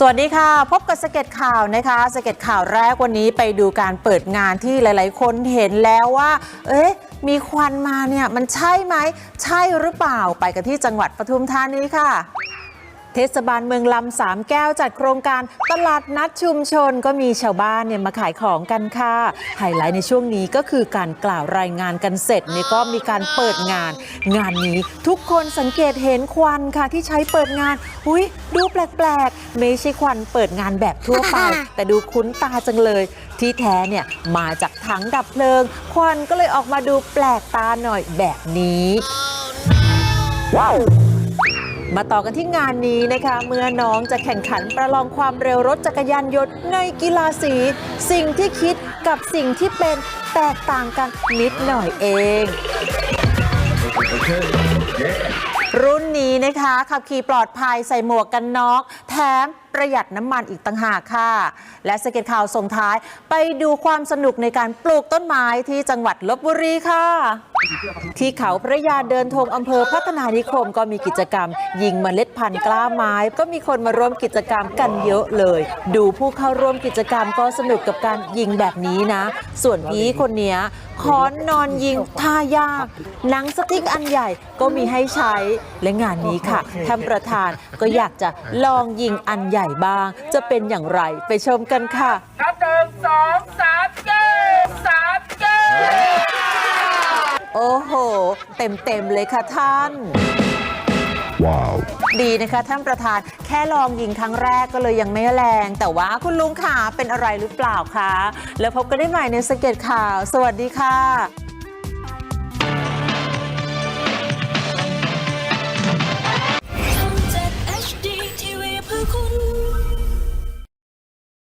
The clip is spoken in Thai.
สวัสดีค่ะ พบกับสเก็ตข่าวนะคะสเก็ตข่าวแรกวันนี้ไปดูการเปิดงานที่หลาย ๆ คนเห็นแล้วว่า เอ๊ะมีควันมาเนี่ยมันใช่ไหม ใช่หรือเปล่าไปกันที่จังหวัดปทุมธานีค่ะ เทศบาลเมืองลำสามแก้วจัดโครงการตลาดนัดชุมชนก็มีชาวบ้านเนี่ยมาขายของกันค่ะ ไฮไลท์ในช่วงนี้ก็คือการกล่าวรายงานกันเสร็จเนี่ยก็มีการเปิดงาน งานนี้ทุกคนสังเกตเห็นควันค่ะที่ใช้เปิดงาน อุ้ยดูแปลกๆ ไม่ใช่ควันเปิดงานแบบทั่วไป แต่ดูคุ้นตาจังเลย ที่แท้เนี่ยมาจากถังดับเพลิง ควันก็เลยออกมาดูแปลกตาหน่อยแบบนี้ มาต่อกันที่งานนี้นะคะ เมื่อน้องจะแข่งขันประลองความเร็วรถจักรยานยนต์ในกีฬาสี สิ่งที่คิดกับสิ่งที่เป็นแตกต่างกันนิดหน่อยเอง รุ่นนี้นะคะ ขับขี่ปลอดภัยใส่หมวกกันน็อกแถมประหยัดน้ำมันอีกต่างหากค่ะ และสเก็ตข่าวส่งท้ายไปดูความสนุกในการปลูกต้นไม้ที่จังหวัดลบบุรีค่ะ ที่เขาพระยาเดินธงอำเภอพัฒนานิคมก็มีกิจกรรม ยิงเมล็ดพันธุ์กล้าไม้ ก็มีคนมาร่วมกิจกรรมกันเยอะเลย ดูผู้เข้าร่วมกิจกรรมก็สนุกกับการยิงแบบนี้นะ ส่วนพี่คนนี้ค้อนนอนยิงท่ายากหนังสติ๊กอันใหญ่ก็มีให้ใช้และงานนี้ค่ะท่านประธานก็อยากจะลองยิงอันใหญ่บ้าง จะเป็นอย่างไรไปชมกันค่ะนับหนึ่งสองสามเก้สามเก้โอ้โห เต็มๆเลยค่ะท่าน Wow. ดีนะคะท่านประธานแค่ลองยิงครั้งแรกก็เลยยังไม่แรง แต่ว่าคุณลุงขาเป็นอะไรหรือเปล่าคะ แล้วพบกันได้ใหม่ในสเก็ตข่าว สวัสดีค่ะ คน